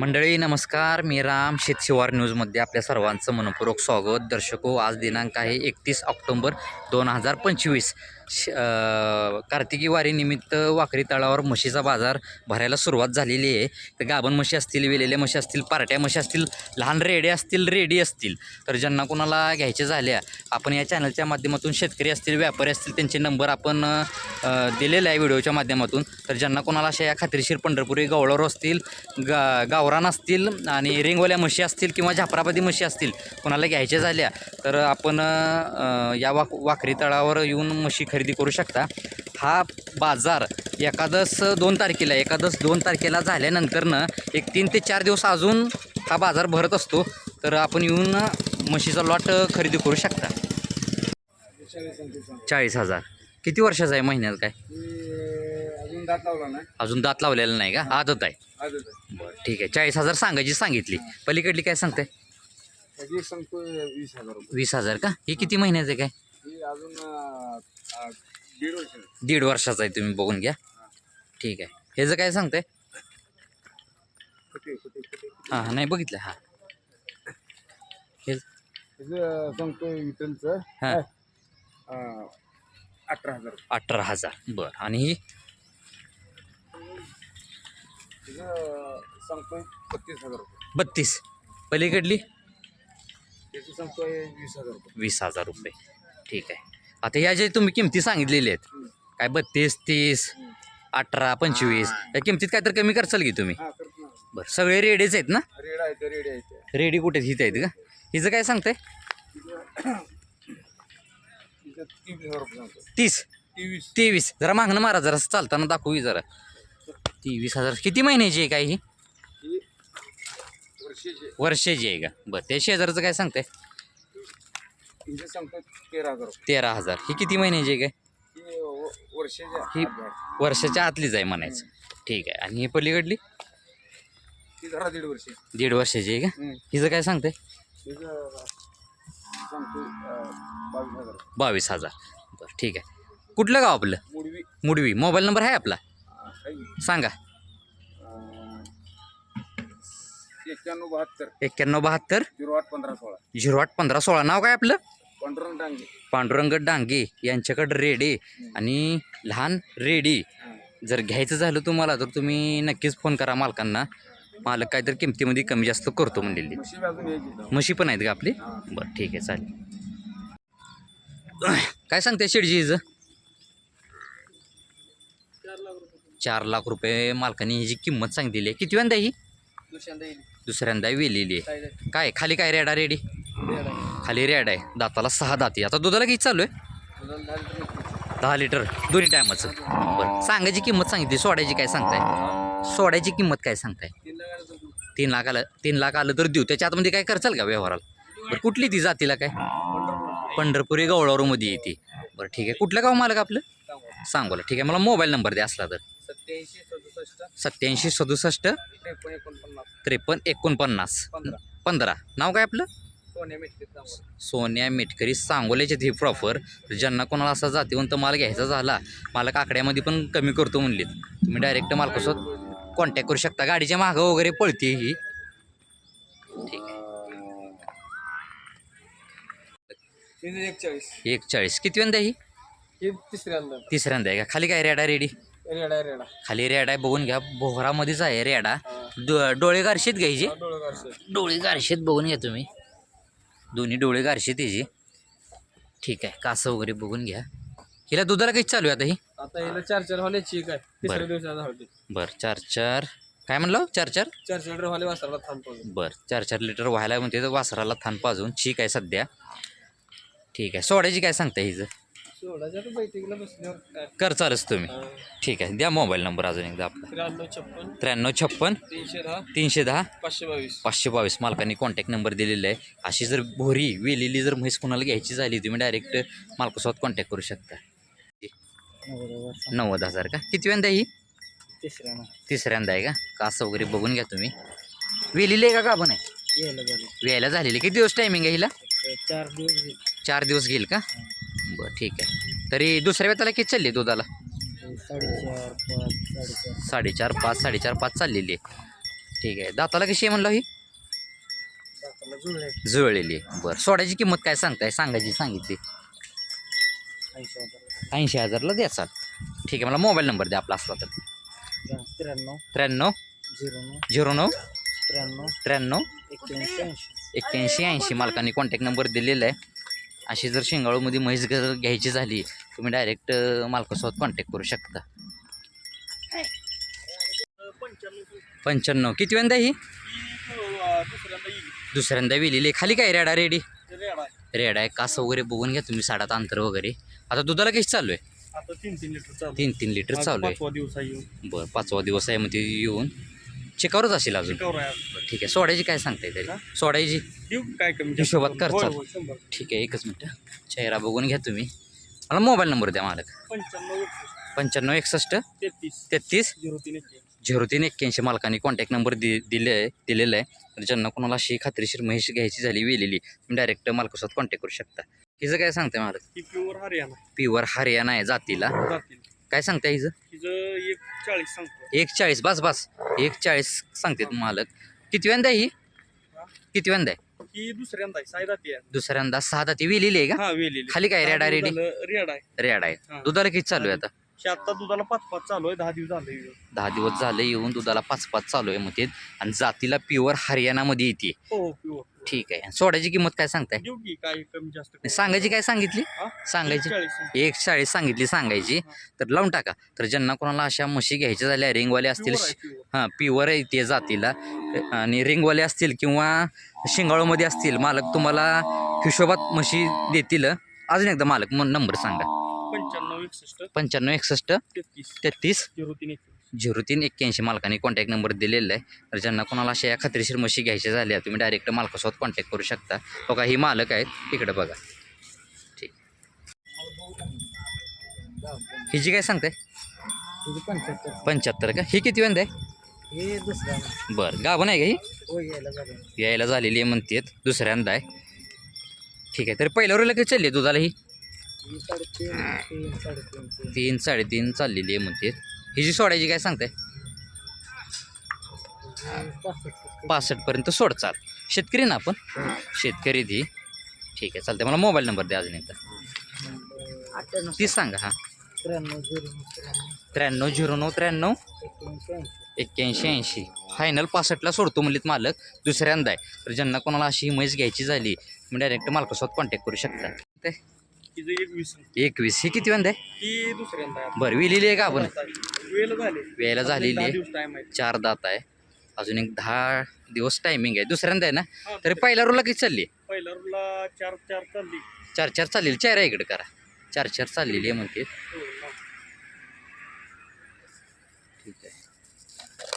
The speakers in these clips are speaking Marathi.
मंडळी नमस्कार. मी राम शेतशिवार न्यूजमध्ये आपल्या सर्वांचं मनपूर्वक स्वागत. दर्शको आज दिनांक आहे एकतीस ऑक्टोंबर दोन हजार पंचवीस. श कार्तिकी वारीनिमित्त वाकरी तळावर म्हशीचा बाजार भरायला सुरुवात झालेली आहे. तर गाभण म्हशी असतील वेलेल्या म्हशी असतील पार्ट्या म्हशी असतील लहान रेडे असतील रेडी असतील. तर ज्यांना कोणाला घ्यायच्या झाल्या आपण या चॅनलच्या माध्यमातून शेतकरी असतील व्यापारी असतील त्यांचे नंबर आपण दिलेले आहे व्हिडिओच्या माध्यमातून. तर ज्यांना कोणाला अशा या खात्रीशीर पंढरपुरी गवळावर असतील गा गावरान असतील आणि रिंगवाल्या म्हशी असतील किंवा झापराबादी म्हशी असतील कोणाला घ्यायच्या झाल्या तर आपण या वाक वाकरी तळावर येऊन म्हशी खरेदी करू शकता. हा बाजार एकादश दोन तारखेला एकादश दोन तारखेला झाल्यानंतरनं एक तीन ते चार दिवस अजून हा बाजार भरत असतो. तर आपण येऊन म्हशीचा लॉट खरेदी करू शकता. चाळीस हजार. किती वर्षाचा आहे महिन्यात काय? अजून दात लावला नाही अजून दात लावलेला नाही का? आदत आहे. आजच आहे. बरं ठीक आहे. चाळीस हजार सांगायची सांगितली. पलीकडली काय सांगते वीस हजार का? हे किती महिन्याचं काय? अजून अं, दीड वर्ष दीड वर्षाचा आहे तुम्ही बघून घ्या. ठीक आहे. ह्याचं काय सांगते कुठे कुठे कुठे हां हां नाही बघितलं हां. हे त्याचं सांगतो विठ्ठलचं हां. अं, अठरा हजार. अठरा हजार. बरं. आणि ही? त्याचं सांगतोय बत्तीस हजार रुपये. बत्तीस. पलीकडली? त्याचं सांगतोय वीस हजार रुपये. वीस हजार रुपये. ठीक आहे. आता ह्या जे तुम्ही किमती सांगितलेल्या आहेत काय बत्तीस तीस अठरा पंचवीस या किमतीत काय तर कमी करचाल की तुम्ही? हां करतो ना. बरं सगळे रेडीच आहेत ना? रेड आहे ते रेडी आहे ते. रेडी कुठे हित आहेत का? हिचं काय सांगताय? तिचं तेवीस हजार रुपये सांगतो तीस? तेवीस. तेवीस. जरा मागणं मारा जरा चालताना दाखवू जरा. तेवीस हजार. किती महिन्याची आहे काय ही? ही वर्षाचे वर्षाची आहे का? बरं त्या शेजारचं काय सांगताय? तेरा हजार रुपये. तेरा हजार. ही किती महिन्याची आहे काय? ही व- वर्षाच्या ही आत आहे. वर्षाच्या आतलीच आहे म्हणायचं. ठीक आहे. आणि ही पलीकडली? ती जरा दीड वर्ष दीड वर्षाची आहे का. हिचं काय सांगतो अं, बावीस हजार. बावीस हजार. बरं ठीक आहे. कुठलं गाव आपलं? मुडवी. मुडवी. मोबाईल नंबर आहे आपला? अं, काही सांगा. एक्क्याण्णव बहात्तर. एक्क्याण्णव बहात्तर? झिरो आठ पंधरा सोळा. झिरो आठ पंधरा सोळा. नाव काय आपलं? पांडुरंग डांगे. पांडुरंग डांगे. यांच्याकडं रेडे आणि लहान रेडी. जर घ्यायचं झालं तुम्हाला तर तुम्ही नक्कीच फोन करा मालकांना. मालक काहीतरी किमतीमध्ये कमी जास्त करतो म्हणलेली. म्हशी पण आहेत का आपली. बरं ठीक आहे चालेल. काय सांगते शेडजी हिचं? चार लाख रुपये. मालकाने हिची किंमत सांगितलेली आहे. किती वेंदा ही? दुसऱ्यांदा वेलेली आहे. काय खाली काय रेडा रेडी. खाली रेड आहे. दाताला सहा दाती आता दुधाला किती चालू आहे? दहा लिटर दोन्ही टायमाचं. बरं सांगायची किंमत सांगितली. सोडायची काय सांगताय? सोडायची किंमत काय सांगताय? तीन लाख आलं तीन लाख आलं तर देऊ. त्याच्या आतमध्ये काय करचाल का व्यवहाराला? बरं कुठली ती जातीला काय? पंढरपूर. गवळावरूमध्ये येते. बरं ठीक आहे. कुठलं गाव मालक आपलं? सांगू. सांगोला. ठीक आहे. मला मोबाईल नंबर द्या असला तर. सत्याऐंशी सदुसष्ट. सत्याऐंशी सदुसष्ट. त्रेपन्न एकोणपन्नास. पंधरा. नाव काय आपलं? सोन्या मेटकीत सांगू. सोन्या मिटकरी सांगोल्याचे हे प्रॉपर ज्यांना कोणाला असा जातीवंत माल घ्यायचा झाला मालक आकड्यामध्ये पण कमी करतो म्हणलीत. तुम्ही डायरेक्ट मालकासोबत कॉन्टॅक्ट करू शकता. गाडीच्या मागं वगैरे पळते ही. ठीक आहे. एकचाळीस. एक चाळीस किती वेंदा ही? हे तिसऱ्यांदा. तिसऱ्यांदा आहे का? खाली काय रेडा रेडी? रेडा रेडा. खाली रेडा आहे बघून घ्या बोहरामध्येच आहे रेडा. डो डोळे गारशीत घ्यायचे डोळे गारशीत. बघून घ्या तुम्ही. दोन्ही डोळे गारशीत याची ठीक आहे कासं वगैरे बघून घ्या. हिला दुधाला काही चालू आहे आता ही? आता हिला चार चार हॉले चीक आहे. तिसऱ्या बरं. बरं चार चार काय म्हणलं चार चार चार चार हॉले वासराला थांबतो बरं चार चार लिटर व्हायला म्हणते तर वासराला थान पाजून ठीक आहे सध्या. ठीक आहे सोडायची काय सांगता हिचं? बैठकीला बसल्यावर कर चालच तुम्ही. ठीक आहे. द्या मोबाईल नंबर अजून एकदा आपला. त्र्याण्णव छप्पन. त्र्याण्णव छप्पन. तीनशे दहा. तीनशे दहा. पाचशे बावीस. पाचशे बावीस. मालकांनी कॉन्टॅक्ट नंबर दिलेला आहे. अशी जर भोरी वेलेली जर म्हैस कोणाला घ्यायची झाली तुम्ही डायरेक्ट मालकासोबत कॉन्टॅक्ट करू शकता. नव्वद हजार का? किती वेंदा ही? तिसऱ्या तिसऱ्यांदा आहे का? कासं वगैरे बघून घ्या तुम्ही. वेलेली आहे का गाभण आहे? यायला झालं. वेळेला झालेली. किती दिवस टायमिंग आहे हिला? चार दिवस चार दिवस घेईल का? बरं ठीक आहे. तरी दुसऱ्या वेताला किती चालली आहे दुधाला? साडेचार पाच साडेचार. साडेचार पाच साडेचार पाच चाललेली आहे. ठीक आहे. दाताला कशी आहे म्हणलं ही? दाताला जुळले जुळलेली आहे. बरं सोड्याची किंमत काय सांगताय? सांगायची सांगितली. ऐंशी हजार. ऐंशी हजारला द्याचाल. ठीक आहे मला मोबाईल नंबर द्या आपला असला तर. त्र्याण्णव त्र्याण्णव झिरो नऊ झिरो नऊ त्र्याण्णव त्र्याण्णव एक्क्याऐंशी ऐंशी. एक्क्याऐंशी ऐंशी मालकांनी कॉन्टॅक्ट नंबर दिलेला आहे. अशी जर शेंगाळूमध्ये म्हैस जर घ्यायची झाली तुम्ही डायरेक्ट मालकासोबत कॉन्टॅक्ट करू शकता. पंच्याण्णव. किती वेंदा ही? दुसऱ्यांदा विलेली आहे. खाली काय रेडा रेडी? रेड. आहे. कास वगैरे बघून घ्या तुम्ही साडात अंतर वगैरे. आता दुधाला कशी चालू आहे? आता तीन तीन लिटर चालू तीन तीन लिटर आज चालू आहे. पाचवा दिवस आहे येऊन. बरं पाचवा दिवस आहे मग ते येऊन. चिकावरच असेल अजून. आहे. ठीक आहे. सोडायची काय सांगताय तरी हा? सोडायची देऊ काय कमी जास्त हिशोबात करून? करचाल. होय, होय, शंभर. ठीक आहे एकच मिनटं. चेहरा बघून घ्या तुम्ही. मला मोबाईल नंबर द्या मालक. पंच्याण्णव एकसष्ट. पंच्याण्णव एकसष्ट तेहतीस. तेहतीस झिरो तीन एक्क्याऐंशी. झिरो तीन एक्क्याऐंशी. मालकाने कॉन्टॅक्ट नंबर दि दिले आहे दिलेला आहे. तर ज्यांना कोणाला अशी खात्रीशीर म्हैस घ्यायची झाली वेलेली तुम्ही डायरेक्ट मालकासोबत कॉन्टॅक्ट करू शकता. हिचं काय सांगताय मालक? ही प्युअर हरियाणा. प्युअर हरियाणा आहे जातीला. जातील. काय सांगताय हिचं? एक चाळीस सांगतो एक चाळीस बस बस. एक चाळीस सांगते मालक. किती वेंदा आहे ही? किती वेंदा आहे? ही दुसऱ्यांदा आहे साई जाती आहे. दुसऱ्यांदा सहा दाती वेलेली आहे का? हा वेलेली. खाली काय रेडा रेडी? रेड आहे. रेड आहे. हा. दुधाला किती चालू आहे आता? हे आता दुधाला पाच पाच चालू आहे दहा दिवस झाले दहा दिवस झाले येऊन दुधाला पाच पाच चालू आहे मग ते आणि जातीला प्युअर हरियाणामध्ये येते. हो प्युअर ठीक आहे. सोड्याची किंमत काय सांगताय? देऊ की काय कमी जास्त करू? सांगायची काय सांगितली? हा? सांगायची. चाळीस एक चाळीस सांगितली सांगायची. तर लावून टाका. तर ज्यांना कोणाला अशा म्हशी घ्यायच्या झाल्या रिंगवाले असतील Pure आहे, pure. हां प्युअर आहे ते जातीला. आणि रिंगवाले असतील किंवा शिंगाळूमध्ये असतील मालक तुम्हाला हिशोबात म्हशी देतील. अजून एकदा मालक मग नंबर सांगा. पंच्याण्णव एकसष्ट पंच्याण्णव एकसष्ट तेहतीस. तेहतीस. झिरो तीन एकवीस झिरो तीन एक्क्याऐंशी मालकाने कॉन्टॅक्ट नंबर दिलेला आहे. तर ज्यांना कोणाला अशा या खात्रीशीर म्हशी घ्यायच्या झाल्या तुम्ही डायरेक्ट मालकासोबत कॉन्टॅक्ट करू शकता. हो बघा ही मालक आहेत. इकडं बघा. ठीक. ही जी काय सांगताय? पंच्याहत्तर का? ही किती वेंद आहे? बरं. गाभण आहे का ही? यायला झालेली आहे म्हणतेत. दुसऱ्यांदा आहे. ठीक आहे. तर पहिल्यावर लगेच चालली आहे दुधाला ही? तीन साडेतीन तीन साडेतीन चाललेली आहे म्हणते हिची सोडायची काय सांगताय? पासष्ट पासष्टपर्यंत सोडचाल शेतकरी ना आपण? शेतकरी ती ठीक आहे चालते मला मोबाईल नंबर द्या अजून एकदा. तीच सांगा हां. त्र्याण्णव झिरो नऊ त्र्याण्णव. एक्क्याऐंशी ऐंशी. फायनल पासष्टला सोडतो म्हणलीत मालक. दुसऱ्यांदा आहे. तर ज्यांना कोणाला अशी म्हैस घ्यायची झाली तुम्ही डायरेक्ट मालकासोबत कॉन्टॅक्ट करू शकता. ते तिचं एक वीस एकवीस. ही किती वेंदा? आहे ती दुसऱ्यांदा. बरं विलेली आहे का आपण? वेळ झाले. वेळेला झालेली दहा आहे. दिवस टाइम आहे. चार दात आहे. अजून एक दहा दिवस टायमिंग आहे. दुसऱ्यांदा आहे ना? हा, तरी पहिल्या रोला किती चालली? पहिल्या रूलला चार चार चालली. चार चार चाललेली. चार इकडे करा. चार चार चाललेली आहे म्हणते. हो, हा. ठीक आहे.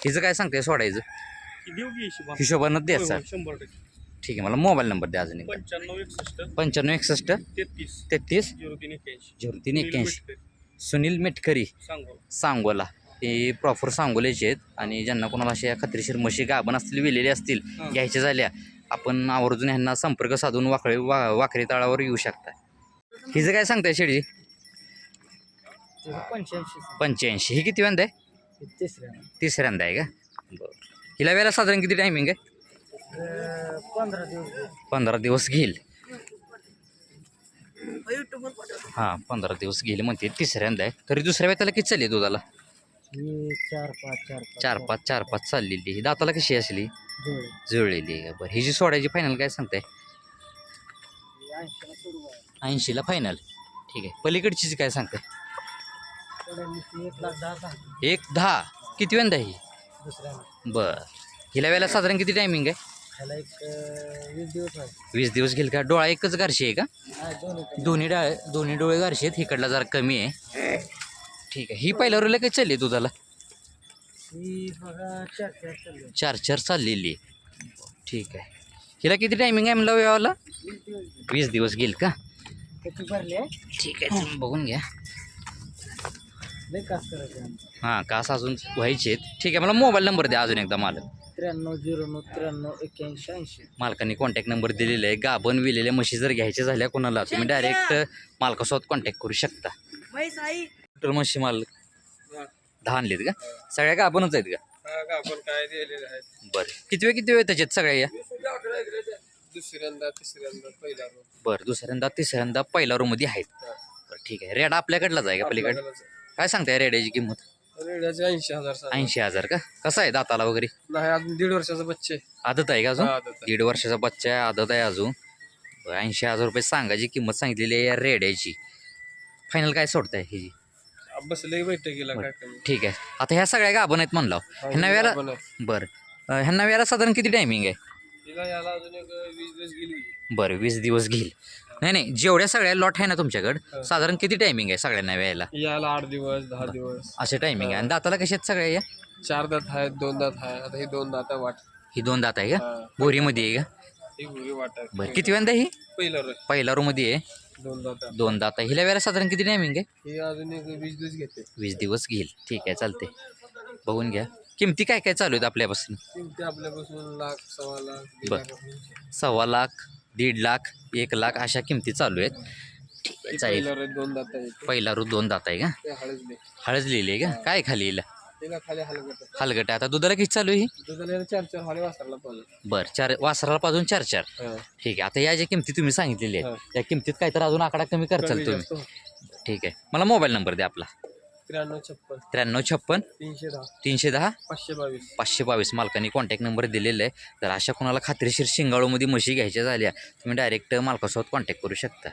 हिचं काय सांगते सोडायचं. ती देऊ की हिशोबाने? हिशोबानं होय, द्यायचा शंभर टक्के. ठीक आहे मला मोबाईल नंबर द्या अजून एकदा. पंच्याण्णव एकसष्ट. पंच्याण्णव एकसष्ट. तेहतीस. तेहतीस. झिरो तीन एक्क्याऐंशी. झिरो तीन एक्क्याऐंशी. मिनिट सुनील मेटकरी. सांगू सांगोला. हे प्रॉपर सांगोल्याचे आहेत. आणि ज्यांना कोणाला अशा खात्रीशीर म्हशी गाभण असतील विलेले असतील हा. घ्यायच्या झाल्या आपण आवर्जून ह्यांना संपर्क साधून वाकळे वा वाकरी तळावर येऊ शकता. हिचं काय सांगताय शेडजी पंच्याऐंशी. पंच्याऐंशी. ही किती वेंदा आहे? तिसऱ्या. तिसऱ्यांदा आहे का? बरं. हिला वेळेला साधारण किती टायमिंग आहे? पंधरा दिवस पंधरा दिवस घेईल. हां पंधरा दिवस घेईल म्हणते. तिसऱ्यांदा आहे. तरी दुसऱ्या वेळेला किती चालली दुधाला? चार पाच चार पाच. चार पाच चार पाच चाललेली ही दाताला कशी असली? जुळलेली आहे. बरं ही जी सोडायची फायनल काय सांगताय? ऐंशीला सुरू आहे. ऐंशीला फायनल ठीक आहे. पलीकडचीच काय सांगताय? थोड्या एक दहा किती वेंदा ही? बरं. हिला वेळेला साधारण किती टायमिंग आहे? ह्याला एक अं, वीस दिवस आहे वीस दिवस घेईल का? डोळा एकच गारशी आहे का? हा दोन्ही दोन्ही डाळ दोन्ही डोळे गारशी आहेत. इकडला जरा कमी आहे. ठीक आहे. ही पहिल्या रोला काही चालली दुधाला? ही बघा चार चार चालले चार चार चाललेली आहे. ठीक आहे. हिला किती टायमिंग आहे म्हणलं यावाला वीस दिवस वीस दिवस घेईल का? किती भरले ठीक आहे तुम्ही बघून घ्या. लय कास करायचे हां कास अजून व्हायचे आहेत. ठीक आहे मला मोबाईल नंबर द्या अजून एकदा मालक. त्र्याण्णव झिरो नऊ त्र्याण्णव एक्क्याऐंशी ऐंशी. मालकाने कॉन्टॅक्ट नंबर दिलेला आहे. गाभण विलेल्या म्हशी जर घ्यायच्या झाल्या कोणाला तुम्ही डायरेक्ट मालकासोबत कॉन्टॅक्ट करू शकता. टोटल म्हशी माल दहा आणलेत का? सगळ्या गाभणच आहेत का? आपण काय दिलेले आहेत बरं. किती वेळ किती वेळ त्याच्यात सगळ्या या? दुसऱ्यांदा तिसऱ्यांदा पहिला बरं दुसऱ्यांदा तिसऱ्यांदा पहिल्या रूममध्ये आहेत. बरं ठीक आहे. रेडा आपल्याकडलाच आहे का पलीकडे? काय सांगताय रेड्याची किंमत? रेड्याचे ऐंशी हजार सांगा. ऐंशी हजार का? कसा आहे दाताला वगैरे? नाही अजून दीड वर्षाचा बच्चे आदत आहे का अजून. दीड वर्षाचा बच्चा आहे आदत आहे अजून. ऐंशी हजार रुपये सांगायची किंमत सांगितलेली आहे या रेड्याची. फायनल काय सोडताय ही बसले बैठकीला काय कमी ठीक आहे. आता ह्या सगळ्या गाभण आहेत म्हणलं. ह्यांना वेळेला. बरं. ह्यांना वेळेला साधारण किती टायमिंग आहे? तिला याला अजून एक वीस दिवस गेली. बरं वीस दिवस घेईल नाही नाही जेवढ्या सगळ्या लॉट आहे ना तुमच्याकडं साधारण किती टायमिंग आहे सगळ्यांना वेळेला याला आठ दिवस दहा दिवस. असे टायमिंग आहे. आणि दाताला कशात सगळ्या या? चार दात आहेत दोन दात आहे आता ही दोन दात वाट. ही दोन दात आहे का? हा. बोरीमध्ये आहे का? ही वाट आहे. बरं किती वेळा ही? पहिलं रे पहिल्या रूममध्ये आहे. दोन दात आहे. दोन दात आहे. हिला वेळेला साधारण किती टायमिंग आहे? ही अजून एक वीस दिवस घेते. वीस दिवस घेईल. ठीक आहे चालते बघून घ्या. किमती काय काय चालू आहेत आपल्यापासून? किमती आपल्यापासून लाख सव्वा लाख दीड बर. सव्वा लाख. दीड लाख एक लाख अशा किमती चालू आहेत. चालेल. पहिलं रे दोन दात आहे का? हळद लिहिली आहे का? काय खाली येईल हलगट. आता दुधाला किती चालू आहे ही? बरं चार वासराला पाजून चार चार. ठीक आहे. आता या ज्या किमती तुम्ही सांगितलेल्या आहेत. त्या किमतीत काय तर अजून आकडा कमी करचाल तुम्ही. ठीक आहे. मला मोबाईल नंबर द्या आपला. त्र्याण्णव छप्पन. त्र्याण्णव छप्पन? तीनशे दहा. तीनशे दहा? पाचशे बावीस. पाचशे बावीस. मालकांनी कॉन्टॅक्ट नंबर दिलेला आहे तर अशा कोणाला खात्रीशीर शिंगाळूमध्ये म्हशी घ्यायच्या झाल्या तुम्ही डायरेक्ट मालकासोबत कॉन्टॅक्ट करू शकता.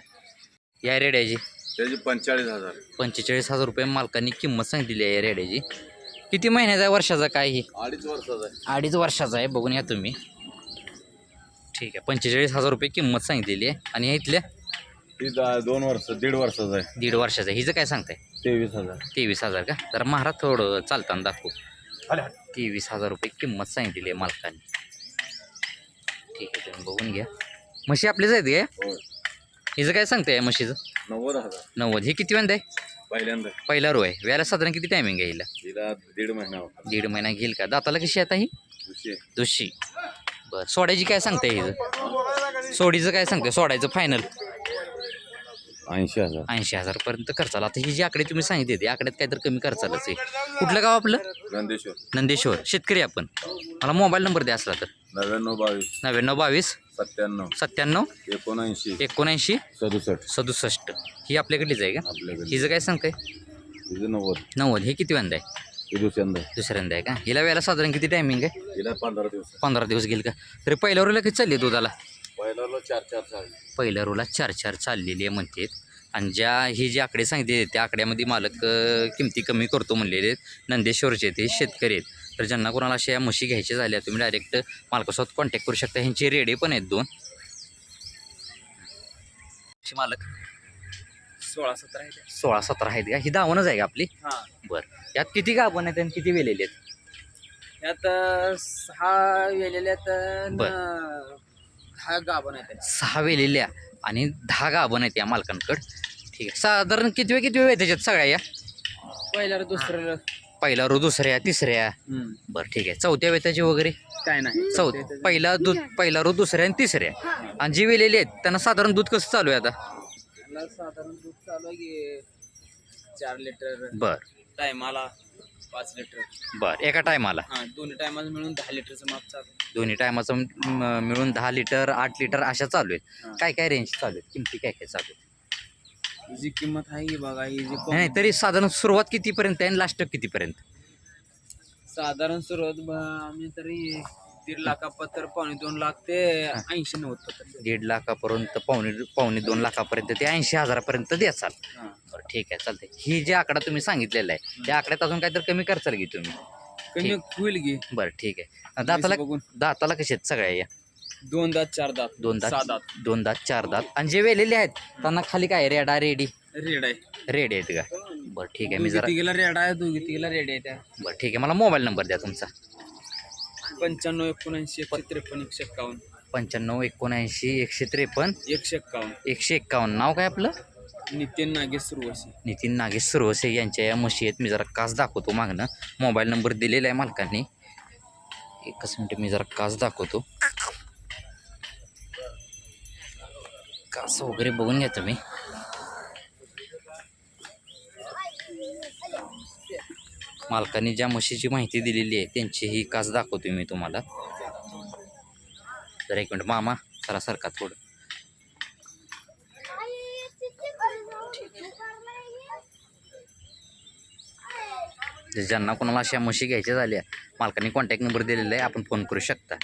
या रेड्याची. त्याची पंचेचाळीस हजार. पंचेचाळीस हजार रुपये मालकांनी किंमत सांगितलेली आहे या रेड्याची. किती महिन्याचा आहे? वर्षाचा काय ही अडीच वर्षाचा आहे. अडीच वर्षाचा आहे. बघून या तुम्ही. ठीक आहे. पंचेचाळीस हजार रुपये किंमत सांगितलेली आहे. आणि इथल्या दोन वर्ष दीड वर्षाचा आहे. दीड वर्षाचं आहे. हिचं काय सांगताय? तेवीस हजार. तेवीस हजार का? तर महाराज थोडं चालताना दाखवू. तेवीस हजार रुपये किंमत सांगितलेली आहे मालकाने. ठीक आहे तुम्ही बघून घ्या. म्हशी आपलीच आहेत काय? होय. हिचं काय सांगताय म्हशीचं? नव्वद हजार. नव्वद. ही किती वेंदा आहे पहिल्यांदा. पहिला रो आहे. व्याला साधारण किती टायमिंग आहे हिला? दीड महिना होता. दीड महिना घेईल का? दाताला कशी आता ही? दुसरी दुशी. बरं सोड्याची काय सांगताय हिचं? सोडीचं काय सांगताय? सोडायचं फायनल ऐंशी हजार. ऐंशी हजारपर्यंत खर्चाला. आता ही जी आकडे तुम्ही सांगितले ते आकड्यात काहीतरी कमी खर्चालाच आहे. कुठलं गाव आपलं? गंधेश्वर नंदेश्वर. शेतकरी आपण. मला मोबाईल नंबर द्या असला तर. नव्याण्णव बावीस. नव्याण्णव बावीस. सत्त्याण्णव. सत्त्याण्णव. एकोणऐंशी. एकोणऐंशी. सदुसष्ट. सदुसष्ट. ही आपल्याकडलीच आहे का? आपल्याकडे. हिचं काय सांगताय तिचं नव्वद. नव्वद. हे किती वेंदा आहे? दुसऱ्यांदा आहे. दुसऱ्यांदा आहे का? हिला वेळेला साधारण किती टायमिंग आहे? तिला पंधरा दिवस. पंधरा दिवस घेईल का? तरी पहिल्या रोला किती चालली दुधाला. पहिला चार चार पहिल्या रोला चार चार चाललेली आहे म्हणते आणि ज्या ही जी आकडे सांगितले त्या आकड्यामध्ये मालक अं, किमती कमी करतो म्हणलेले आहेत. नंदेश्वरचे ते शेतकरी आहेत. तर ज्यांना कोणाला अशा म्हशी घ्यायच्या झाल्या तुम्ही डायरेक्ट मालकासोबत कॉन्टॅक्ट करू शकता. ह्यांचे रेडे पण आहेत दोन. अशी मालक सोळा सतरा आहे सोळा सतरा आहेत का? ही दावणच आहे का आपली? हा. बरं. यात किती गाभण आहेत आणि किती वेलेले आहेत? यात अं, सहा अं, बर. दहा गाभण आहेत सहा वेलेल्या आणि दहा गाभण आहेत या मालकांकडं. ठीक आहे. साधारण किती वेळ किती वेळ त्याच्यात सगळ्या या? पहिल्या दुसरं पहिला रो दुसऱ्या तिसऱ्या. बरं ठीक आहे. चौथ्या वेताची वगैरे? काय नाही. चौ पहिला दूध पहिला रो दुसऱ्या आणि तिसऱ्या. आणि जी वेलेली आहेत त्यांना साधारण दूध कसं चालू आहे आता? साधारण दूध चालू आहे की चार लिटर. बर. टायमाला पाच लिटर बर एका टायमाला? हा दोन्ही टायमाला मिळून दहा लिटरचं माप चालू आहे. दोन्ही टायमाचं मिळून दहा लिटर आठ लिटर अशा चालू आहेत. हा. काय काय रेंज चालू आहेत? किमती काय काय चालू आहेत? ही जी किंमत आहे ही बघा ही जी नाही तरी साधारण सुरुवात कितीपर्यंत आहे आणि लास्ट कितीपर्यंत? साधारण सुरुवात ब- आम्ही तरी दीड लाखापत्र पावणे दोन लाख ते ऐंशी नव्वद पत्र दीड लाखापर्यंत पावणे पावणे दोन लाखापर्यंत ते ऐंशी हजारापर्यंत द्याचाल हा. बरं ठीक आहे चालतंय. ही जे आकडा तुम्ही सांगितलेला आहे त्या आकड्यात अजून काहीतरी कमी करचाल की तुम्ही? कमी होईल की. बरं ठीक आहे. दाताला बघून. दाताला कसे आहेत सगळ्या या? दोन दात चार दात दोन दात सहा दात. दोन दात चार दात. आणि जे वेलेले आहेत त्यांना खाली काय रेडा रेडी? रेड आहे. रेड आहेत का? बरं ठीक आहे मी जरा तिघीला रेड आहे दोघी तिघीला रेड आहे त्या. बरं ठीक आहे मला मोबाईल नंबर द्या तुमचा. पंच्याण्णव एकोणऐंशी एकशे त्रेपन्न एकशे एक्कावन्न पंच्याण्णव एकोणऐंशी एकशे त्रेपन्न. एकशे एक्कावन्न एकशे एक्कावन्न नाव काय आपलं? नितीन नागेश सुरवशी नितीन नागेश सुरवसे यांच्या या म्हशी आहेत मी जरा कास दाखवतो मागणं मोबाईल नंबर दिलेला आहे मालकांनी. एकच मिनिट मी जरा कास दाखवतो. कास वगैरे बघून घ्या तुम्ही. मालकाने ज्या म्हशीची माहिती दिलेली आहे त्यांची ही कास दाखवतो मी तुम्हाला. तर एक मिनिट मामा करा सारखा थोडं. ज्यांना कोणाला अशा म्हशी घ्यायच्या झाल्या मालकाने कॉन्टॅक्ट नंबर दिलेला आहे आपण फोन करू शकता.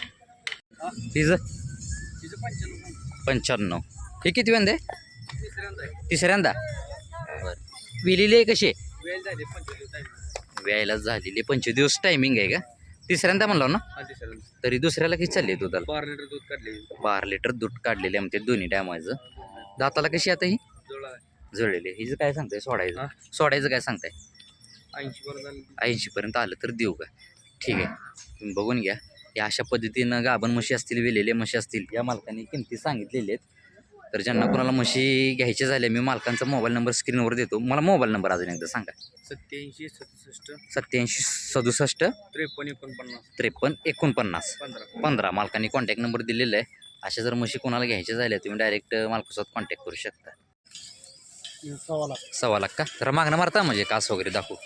तिचं? पंच्याण्णव. हे किती वेंद आहे? तिसऱ्यांदा बरं. विलेली आहे कशी व्यायला झालेली पंचवीस दिवस टायमिंग आहे का? तिसऱ्यांदा म्हणलो ना? तरी दुसऱ्याला किती चालली दुधाला? बारा लिटर दूध काढले. बारा लिटर दूध काढलेले म्हणते दोन्ही टायमाचं. दाताला कशी आता ही? जोळा जळलेली हिचं काय सांगताय? सोडायचं? सोडायचं काय सांगताय? ऐंशी पर्यंत आलं तर देऊ का? ठीक आहे. तुम्ही बघून घ्या. या अशा पद्धतीनं गाभण म्हशी असतील वेलेले म्हशी असतील या मालकाने किमती सांगितलेले आहेत. तर ज्यांना कोणाला म्हशी घ्यायच्या झाल्या मी मालकांचा मोबाईल नंबर स्क्रीनवर देतो. मला मोबाईल नंबर अजून एकदा सांगा. सत्याऐंशी सदुसष्ट सत्याऐंशी सदुसष्ट त्रेपन्न एकोणपन्नास. त्रेपन्न एकोणपन्नास. पंधरा. पंधरा. मालकांनी कॉन्टॅक्ट नंबर दिलेला आहे. अशा जर म्हशी कोणाला घ्यायच्या झाल्या तुम्ही डायरेक्ट मालकासोबत कॉन्टॅक्ट करू शकता. सव्वा लाख. का? तर मागणं मारता म्हणजे कास वगैरे दाखवू?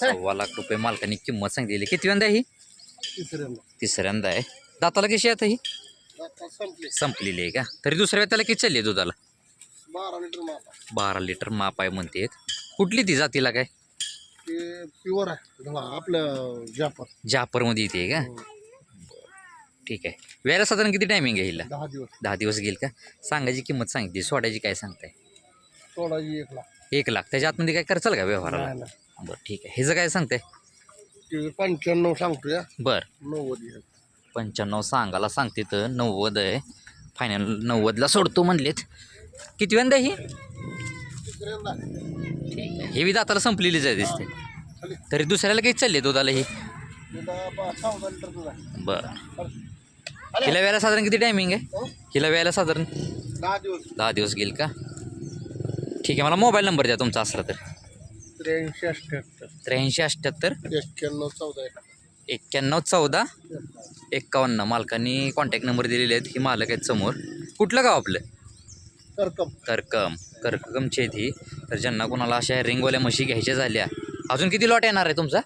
सव्वा लाख रुपये मालकाने किंमत सांगितलेली किती वेंदा ही? तिसऱ्यांदा आहे. दाताला कशी आहे आता ही संपलेली आहे का? तरी दुसऱ्या वेळेला किती चालली आहे दुधाला? बारा लिटर मापा बारा लिटर माप आहे म्हणते. कुठली ती जातीला काय? ते प्युअर आहे. आपलं जापर जापरमध्ये येते का? ठीक आहे. वेळेला साधारण किती टायमिंग आहे हिला? दहा दिवस. दहा दिवस घेईल का? सांगायची किंमत सांगितली सोडायची काय सांगताय? सोळाची एक लाख. एक लाख. त्याच्या आतमध्ये काय करचाल का व्यवहाराला? नाही, नाही. बरं ठीक आहे. ह्याचं काय सांगताय? ते पंच्याण्णव सांगतो या बरं. नव्वद. पंच्याण्णव सांगायला सांगते तर नव्वद आहे. फायनल नव्वदला सोडतो म्हणलेत. किती वेंदा ही? ठीक आहे हे बी दाताला संपलेलीच आहे दिसते. तरी दुसऱ्याला काही चालले दुधाला ही? बरं. हिला वेळेला साधारण किती टायमिंग आहे? हिला वेळेला साधारण दहा दिवस घेईल का? ठीक आहे मला मोबाईल नंबर द्या तुमचा असला तर. त्र्याऐंशी अठ्ठ्याहत्तर. त्र्याऐंशी अठ्ठ्याहत्तर. एक्क्याण्णव चौदा एक एक्क्याण्णव चौदा. एक्कावन्न मालकांनी कॉन्टॅक्ट नंबर दिलेले आहेत. ही मालक आहेत समोर. कुठलं गाव आपलं? करकम करकम करकमची आहेत ही तर ज्यांना कोणाला अशा रिंगवाल्या म्हशी घ्यायच्या झाल्या अजून किती लॉट येणार आहे तुमचा?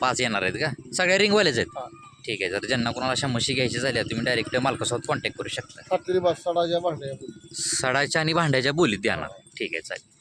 पाच येणार आहेत का? सगळ्या रिंगवाल्याच आहेत? ठीक आहे. जर ज्यांना कोणाला अशा म्हशी घ्यायच्या झाल्या तुम्ही डायरेक्ट मालकासोबत कॉन्टॅक्ट करू शकता. सडाच्या आणि भांड्याच्या बोलीत देणार ठीक आहे चालेल.